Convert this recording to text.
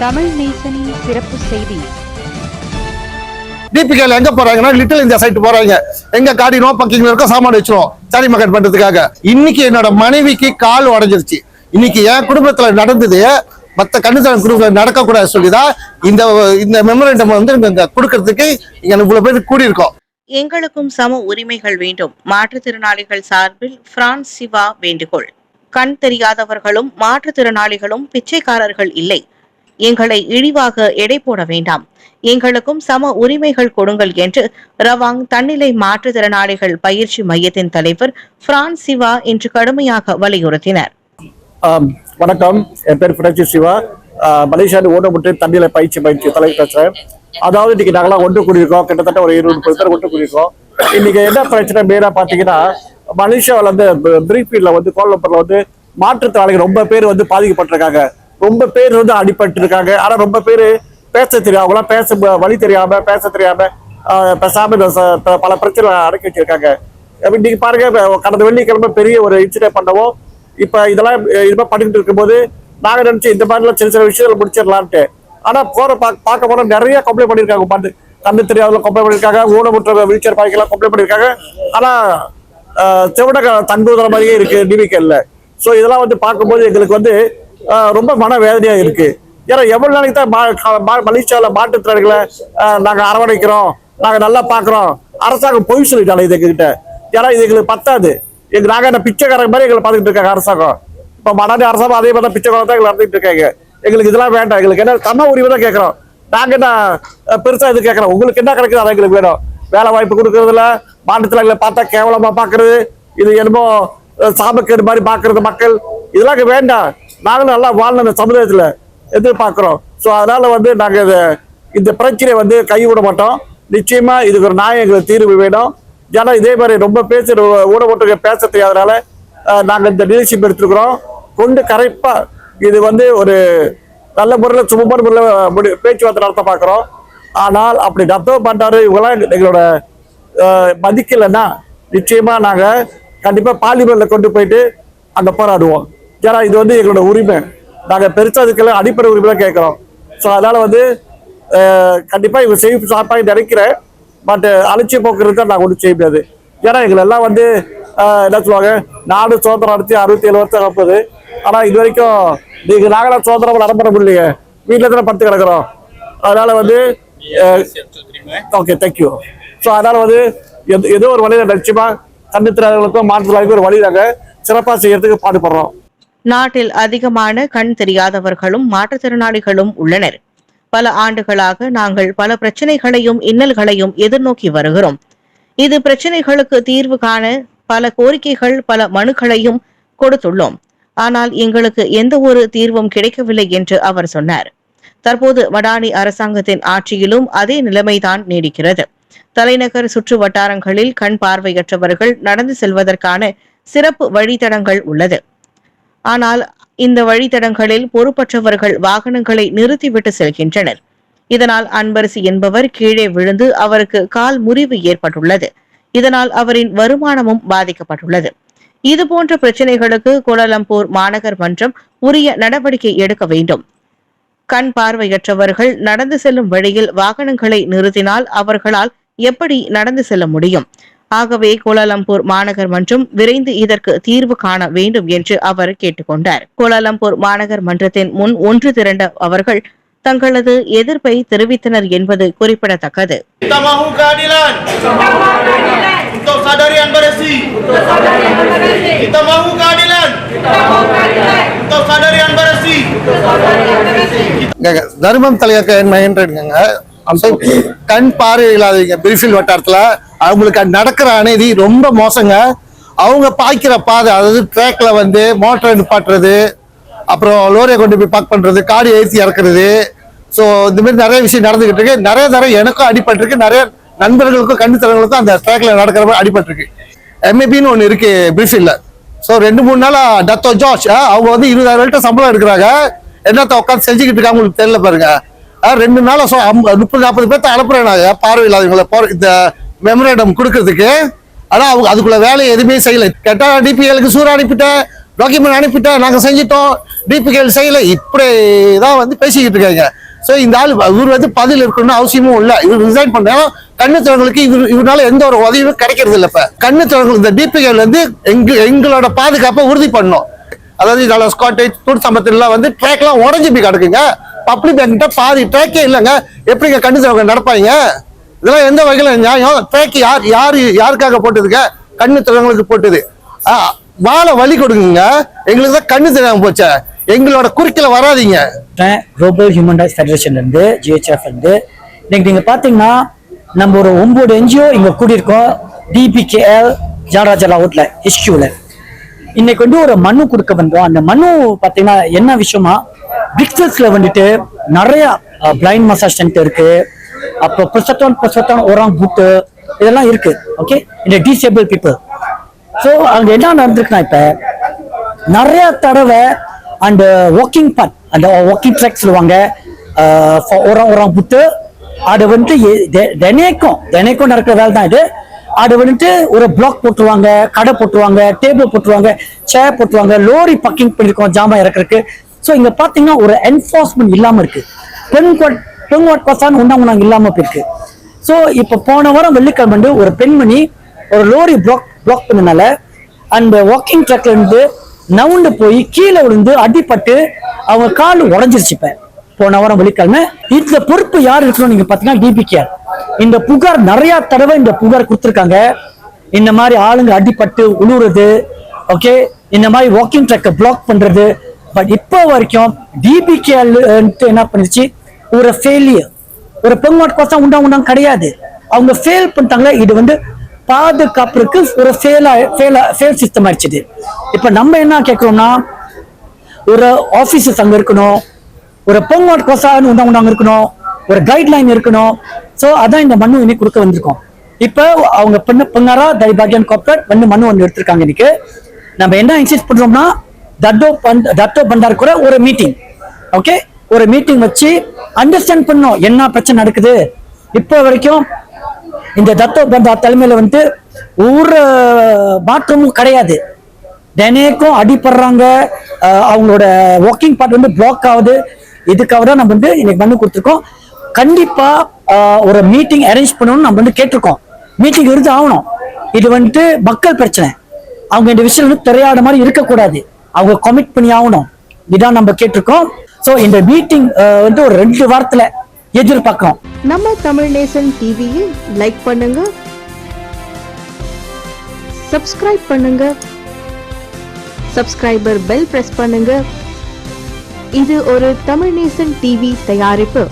தமிழ் நேசனின் சிறப்பு செய்தி. டிபிகேல எங்க போறாங்கன்னா லிட்டில் இந்தியா சைட் போறாங்க. எங்க காடி நோ பக்கிங்ல இருக்க சாமான் வச்சிரும் சரி மக்கள் பண்றதுக்காக. இன்னைக்கு என்னோட மனைவிக்கு கால் உடைஞ்சிருச்சு. இன்னைக்கு என் குடும்பத்துல நடந்தது மத்த கண்ணுத்தரம் குடும்பத்துல நடக்க கூடாது சொல்லிதான் இந்த இந்த மெமரண்டம் வந்து இங்க கொடுக்கறதுக்கு இங்க இவ்வளவு பேர் கூடி இருக்கோம் எங்களுக்கும் சம உரிமைகள் வேண்டும். மாற்றுத்திறனாளிகள் சார்பில் பிரான்ஸ் சிவா வேண்டுகோள். கண் தெரியாதவர்களும் மாற்றுத்திறனாளிகளும் பிச்சைக்காரர்கள் இல்லை. எங்களை இழிவாக எடை போட வேண்டாம். எங்களுக்கும் சம உரிமைகள் கொடுங்கள் என்று ரவாங் தன்னிலை மாற்றுத்திறனாளிகள் பயிற்சி மையத்தின் தலைவர் பிரான்ஸ் சிவா இன்று கடுமையாக வலியுறுத்தினர். வணக்கம். என் பேர் பிரான்சி சிவா. மலேசியாவில் ஊனமுட்டு தண்ணியில பயிற்சி பயிற்சி தலைவர் பேசுகிறேன் அதாவது இன்னைக்கு நாங்களாம் ஒன்று கூடியிருக்கோம். கிட்டத்தட்ட ஒரு இருபது முப்பது பேர் ஒன்று கூடியிருக்கோம். இன்னைக்கு என்ன பிரச்சனை மெயினா பாத்தீங்கன்னா மலேசியாவில் வந்து பிரீஃபீல்ட்ல வந்து கோலம்பூரில் வந்து மாற்றுத்திறனாளிகள் ரொம்ப பேர் வந்து பாதிக்கப்பட்டிருக்காங்க. ரொம்ப பேர் வந்து அடிபட்டு இருக்காங்க. ஆனா ரொம்ப பேர் பேச தெரியும் அவங்களாம் பேச வழி தெரியாம பேச தெரியாம பேசாம பல பிரச்சனை அடக்கி வச்சிருக்காங்க அப்ப இன்னைக்கு பாருங்க கடந்த வெள்ளிக்கிழமை பெரிய ஒரு இன்சிடென்ட் பண்ணவும் இப்ப இதெல்லாம் இதுமாதிரி இது பண்ணிட்டு இருக்கும்போது நாங்க நினைச்சு இந்த மாதிரிலாம் சின்ன சின்ன விஷயங்கள் முடிச்சிடலான்ட்டு. ஆனா போற பா- பார்க்க போனா நிறைய கம்ப்ளைண்ட் பண்ணிருக்காங்க பாட்டு. கண்ணு தெரியாதவங்க கம்ப்ளைண்ட் பண்ணிருக்காங்க ஊனமுற்ற வீல் சேர் பாய்க்கெல்லாம் கம்ப்ளைண்ட் பண்ணிருக்காங்க. ஆனா ஆஹ், செவிட மாதிரியே இருக்கு டிவிக்கல்ல சோ இதெல்லாம் வந்து பார்க்கும்போது எங்களுக்கு வந்து ரொம்ப மன வேதனையாக இருக்கு. ஏன்னா எவ்வளவு நாளைக்கு தான் மா- க- மா- மலேசியால அரவணைக்கிறோம் நாங்கள் நல்லா பார்க்குறோம். அரசாங்கம் பொய் சொல்லிட்டாங்க இது எங்ககிட்ட ஏன்னா இது எங்களுக்கு பத்தாது. எங்க நாங்கள் என்ன பிச்சைக்காரங்க மாதிரி எங்களை பார்த்துக்கிட்டு இருக்காங்க அரசாங்கம். இப்போ மடாடி அரசாங்கம் அதே மாதிரி தான் பிச்சைக்காரங்க தான் எங்களை நடத்திட்டு இருக்காங்க. எங்களுக்கு இதெல்லாம் வேண்டாம். எங்களுக்கு என்ன தன்ன உரிமை தான் கேட்குறோம். நாங்கள் என்ன பெருசாக இது கேட்குறோம். உங்களுக்கு என்ன கிடைக்குது அதை எங்களுக்கு வேணும். வேலை வாய்ப்பு கொடுக்கறதுல மாநிலத்தில் பார்த்தா கேவலமாக பார்க்குறது. இது என்னமோ சாபக்கேடு மாதிரி பார்க்குறது மக்கள். இதெல்லாம் வேண்டாம். நாங்களும் நல்லா வாழணும் இந்த எதிர்பார்க்குறோம். ஸோ அதனால் வந்து நாங்கள் இதை இந்த பிரச்சனையை வந்து கைவிட மாட்டோம். நிச்சயமாக இதுக்கு ஒரு நியாயம் எங்களுக்கு தீர்வு வேணும். ஏன்னா இதே மாதிரி ரொம்ப பேசுகிற ஊடகத்துக்கு பேச தெரியாதனால நாங்கள் இந்த லீடர்ஷிப் எடுத்துருக்குறோம். கொண்டு கரெக்டாக இது வந்து ஒரு நல்ல முறையில் சுமமான முறையில் முடி பேச்சுவார்த்தை நடத்த பார்க்குறோம். ஆனால் அப்படி நடத்த பண்ணுறாரு இவங்களாம் எங்களோட மதிக்கலைன்னா நிச்சயமாக நாங்கள் கண்டிப்பாக பார்லிமெண்ட்டில் கொண்டு போயிட்டு அங்கே போராடுவோம். ஏன்னா இது வந்து எங்களோட உரிமை. நாங்கள் பெருசாக அதுக்கெல்லாம் அடிப்படை உரிமை கேட்குறோம். ஸோ அதனால் வந்து கண்டிப்பாக இவங்க செய்ய சாப்பாடு நினைக்கிறேன். பட் அலட்சிய போக்குறது தான் நாங்கள் ஒன்றும் செய்ய முடியாது. ஏன்னா எங்களை எல்லாம் வந்து என்ன சொல்லுவாங்க? நாடு சுதந்திரம் நடத்தி அறுபத்தி ஏழு வருஷம் நடப்பது ஆனால் இது வரைக்கும் நீங்கள் நாங்களாம் சுதந்திரம் நடப்பட முடியலையே. வீட்டில் தானே படுத்து கிடக்குறோம். அதனால் வந்து ஓகே தேங்க்யூ ஸோ அதனால் வந்து எது ஏதோ ஒரு வழியில நிச்சயமா கண்ணுத்திறர்களுக்கும் மாற்றுத்திறர்களுக்கும் ஒரு வழி நாங்கள் சிறப்பாக செய்யறதுக்கு பாடுபடுறோம். நாட்டில் அதிகமான கண் தெரியாதவர்களும் மாற்றுத்திறனாளிகளும் உள்ளனர். பல ஆண்டுகளாக நாங்கள் பல பிரச்சனைகளையும் இன்னல்களையும் எதிர்நோக்கி வருகிறோம். இது பிரச்சனைகளுக்கு தீர்வு காண பல கோரிக்கைகள் பல மனுக்களையும் கொடுத்துள்ளோம். ஆனால் எங்களுக்கு எந்த ஒரு தீர்வும் கிடைக்கவில்லை என்று அவர் சொன்னார். தற்போது வடானி அரசாங்கத்தின் ஆட்சியிலும் அதே நிலைமைதான் நீடிக்கிறது. தலைநகர் சுற்று வட்டாரங்களில் கண் பார்வையற்றவர்கள் நடந்து செல்வதற்கான சிறப்பு வழித்தடங்கள் உள்ளது. ஆனால் இந்த வழித்தடங்களில் பொறுப்பற்றவர்கள் வாகனங்களை நிறுத்திவிட்டு செல்கின்றனர். இதனால் அன்பரசி என்பவர் கீழே விழுந்து அவருக்கு கால் முறிவு ஏற்பட்டுள்ளது. இதனால் அவரின் வருமானமும் பாதிக்கப்பட்டுள்ளது. இதுபோன்ற பிரச்சனைகளுக்கு கோலாலம்பூர் மாநகர் மன்றம் உரிய நடவடிக்கை எடுக்க வேண்டும். கண் பார்வையற்றவர்கள் நடந்து செல்லும் வழியில் வாகனங்களை நிறுத்தினால் அவர்களால் எப்படி நடந்து செல்ல முடியும்? ஆகவே கோலாலம்பூர் மாநகர் மன்றம் விரைந்து இதற்கு தீர்வு காண வேண்டும் என்று அவர் கேட்டுக்கொண்டார். கோலாலம்பூர் மாநகர் மன்றத்தின் முன் ஒன்று திரண்ட அவர்கள் தங்களது எதிர்ப்பை தெரிவித்தனர் என்பது குறிப்பிடத்தக்கது. தர்மம் தலையாக்க என்ன என்றுங்க கண் பார்வை இல்லாதவங்க பிரிஃபில் வட்டாரத்தில் அவங்களுக்கு நடக்கிற அநீதி ரொம்ப மோசங்க. அவங்க பாய்க்கிற பாதை அதாவது ட்ராக்ல வந்து மோட்டரை நிப்பாட்டுறது அப்புறம் லோரியை கொண்டு போய் பார்க் பண்ணுறது காடி ஏற்றி இறக்குறது. ஸோ இந்த மாதிரி நிறைய விஷயம் நடந்துகிட்டு இருக்கு. நிறைய தடவை எனக்கும் அடிபட்டிருக்கு. நிறைய நண்பர்களுக்கும் கண்ணுத்தரங்களுக்கும் அந்த ட்ராக்ல நடக்கிற மாதிரி அடிபட்டிருக்கு. எம்ஏபின்னு ஒன்று இருக்கு பிரிஃபில்ல. ஸோ ரெண்டு மூணு நாளா டத்தோ ஜார்ஜ் அவங்க வந்து இருபதாயிரம் லிட்டர் சம்பளம் எடுக்கிறாங்க. என்னத்த உட்காந்து செஞ்சுக்கிட்டு இருக்காங்க உங்களுக்கு தெரியல பாருங்க. ரெண்டு நாள் ஸோ முப்பது நாற்பது பேர்த்த அனுப்புறேன் நான். பார்வையில்லாதவங்களை போற இந்த மெமரேண்டம் கொடுக்கறதுக்கு. ஆனா அவங்க அதுக்குள்ள வேலையை எதுவுமே செய்யல. கேட்டா டிபிஎலுக்கு சூற அனுப்பிட்டேன் டாக்குமெண்ட் அனுப்பிட்டேன் நாங்க செஞ்சிட்டோம். டிபிகேல் செய்யல. இப்படி தான் வந்து பேசிக்கிட்டு இருக்காங்க. ஸோ இந்த ஆள் இவர் வந்து பதில் இருக்கணும்னு அவசியமும் இல்லை. இவர் ரிசைன் பண்ணாலும் கண்ணு திறங்களுக்கு இவர் இவனால எந்த ஒரு உதவியும் கிடைக்கிறது இல்லை இப்போ. கண்ணு திறங்கள் இந்த டிபிஎல் வந்து எங்க எங்களோட பாதுகாப்பை உறுதி பண்ணும். அதாவது இதோட ஸ்காட்டேஜ் தூர் சம்பத்திலாம் வந்து ட்ராக்லாம் உடஞ்சி போய் கிடக்குங்க. பப்ளிக் பேங்க்கிட்ட பாதி ட்ராக்கே இல்லைங்க. எப்படிங்க கண்ணு திறவங்க நடப்பாங்க? இதெல்லாம் எந்த வகையில் நியாயம்? ட்ராக் யார் யார் யாருக்காக போட்டதுங்க? கண்ணு திறவங்களுக்கு போட்டது. ஆ, வாழை வழி கொடுங்க எங்களுக்கு தான் கண்ணு தெரியாம போச்சே. எங்களோட குறுக்கில் வராதீங்க. குளோபல் ஹியூமன் ரைட்ஸ் ஃபெடரேஷன் இருந்து ஜிஹெச்எஃப் இருந்து. இன்னைக்கு நீங்கள் பார்த்தீங்கன்னா நம்ம ஒரு ஒம்பது என்ஜிஓ இங்கே கூடியிருக்கோம். டிபிகேஎல் ஜானராஜா லாவுட்ல ஹிஸ்டியூல இன்னைக்கு வந்து ஒரு மனு கொடுக்க வந்தோம். அந்த மனு பார்த்தீங்கன்னா என்ன விஷயமா பிக்சல்ஸ்ல வந்துட்டு நிறைய பிளைண்ட் மசாஜ் சென்டர் இருக்கு. அப்புறம் பிரசத்தோன் பிரசத்தோன் ஒராங் புட்டு இதெல்லாம் இருக்கு. ஓகே இந்த டிசேபிள் பீப்புள் ஸோ அங்க என்ன நடந்திருக்குன்னா இப்ப நிறைய தடவை அந்த வாக்கிங் பாத் அந்த வாக்கிங் ட்ராக் சொல்லுவாங்க உரம் ஓரம் புட்டு அது வந்துட்டு தினைக்கும் தினைக்கும் நடக்கிற வேலை தான் இது. அது வந்துட்டு ஒரு பிளாக் போட்டுருவாங்க கடை போட்டுருவாங்க டேபிள் போட்டுருவாங்க சேர் போட்டுருவாங்க லோரி பக்கிங் பண்ணிருக்கோம் ஜாமான் இறக்குறதுக்கு. ஸோ இங்க பாத்தீங்கன்னா ஒரு என்ஃபோர்ஸ்மெண்ட் இல்லாம இருக்கு. பெண் கொட் பெண் கொட்டான் உண்டா உண்டாங்க இல்லாம போயிருக்கு. ஸோ இப்போ போன வாரம் வெள்ளிக்கிழமை வந்து ஒரு பெண்மணி ஒரு லோரி பிளாக் பிளாக் பண்ணனால அந்த வாக்கிங் ட்ரக்ல இருந்து நவுண்டு போய் கீழே விழுந்து அடிப்பட்டு அவங்க கால் உடஞ்சிருச்சு போன வாரம் வெள்ளிக்கிழமை. இந்த பொறுப்பு யார் இருக்கணும் நீங்க பாத்தீங்கன்னா டிபிகேஆர் இந்த புகார் நிறைய தடவை இந்த புகார் கொடுத்துருக்காங்க. இந்த மாதிரி ஆளுங்க அடிப்பட்டு உழுவுறது ஓகே இந்த மாதிரி வாக்கிங் ட்ரக்கை பிளாக் பண்றது பட் இப்போ வரைக்கும் டிபிகேஆர் என்ன பண்ணிருச்சு? ஒரு ஃபெயிலியர் ஒரு பெண்மாட் கோசம் உண்டா உண்டாங்க கிடையாது. அவங்க ஃபெயில் பண்ணிட்டாங்க. இது வந்து பாதுகாப்புக்கு ஒரு ஃபெயிலா ஃபெயிலா ஃபெயில் சிஸ்டம் ஆயிடுச்சு இப்போ நம்ம என்ன கேட்குறோம்னா ஒரு ஆஃபீஸர்ஸ் அங்கே இருக்கணும். ஒரு பெண்மாட் கோசான்னு உண்டா உண்டாங்க இருக்கணும். ஒரு கைட்லைன் இருக்கணும். ஸோ அதான் இந்த மனு இன்னைக்கு கொடுக்க வந்திருக்கோம். இப்போ அவங்க பெண்ணு பெண்ணாரா தைபாகியன் கார்பரேட் வந்து மனு ஒன்று எடுத்திருக்காங்க இன்னைக்கு. நம்ம என்ன இன்சிஸ்ட் பண்ணுறோம்னா தட்டோ பண்ட் தட்டோ பண்டார் கூட ஒரு மீட்டிங் ஓகே ஒரு மீட்டிங் வச்சு அண்டர்ஸ்டாண்ட் பண்ணோம். என்ன பிரச்சனை நடக்குது? இப்போ வரைக்கும் இந்த தத்தோ பண்டார் தலைமையில் வந்து ஒரு மாற்றமும் கிடையாது. தினேக்கும் அடிபடுறாங்க. அவங்களோட வாக்கிங் பார்ட் வந்து பிளாக் ஆகுது. இதுக்காக தான் நம்ம வந்து இன்னைக்கு மனு கொடுத்துருக்கோம். கண்டிப்பா ஒரு மீட்டிங் அரேஞ்ச் பண்ணணும்னு நம்ம வந்து கேட்டிருக்கோம். மீட்டிங் இருந்து ஆகணும். இது வந்துட்டு மக்கள் பிரச்சனை. அவங்க இந்த விஷயம் வந்து திரையாட மாதிரி இருக்கக்கூடாது. அவங்க கமிட் பண்ணி ஆகணும். இதான் நம்ம கேட்டிருக்கோம். ஸோ இந்த மீட்டிங் வந்து ஒரு ரெண்டு வாரத்துல எதிர்பார்க்கிறோம். நம்ம தமிழ் நேசன் டிவியில் லைக் பண்ணுங்க. சப்ஸ்கிரைப் பண்ணுங்க. சப்ஸ்கிரைபர் பெல் பிரஸ் பண்ணுங்க. இது ஒரு தமிழ் நேசன் டிவி தயாரிப்பு.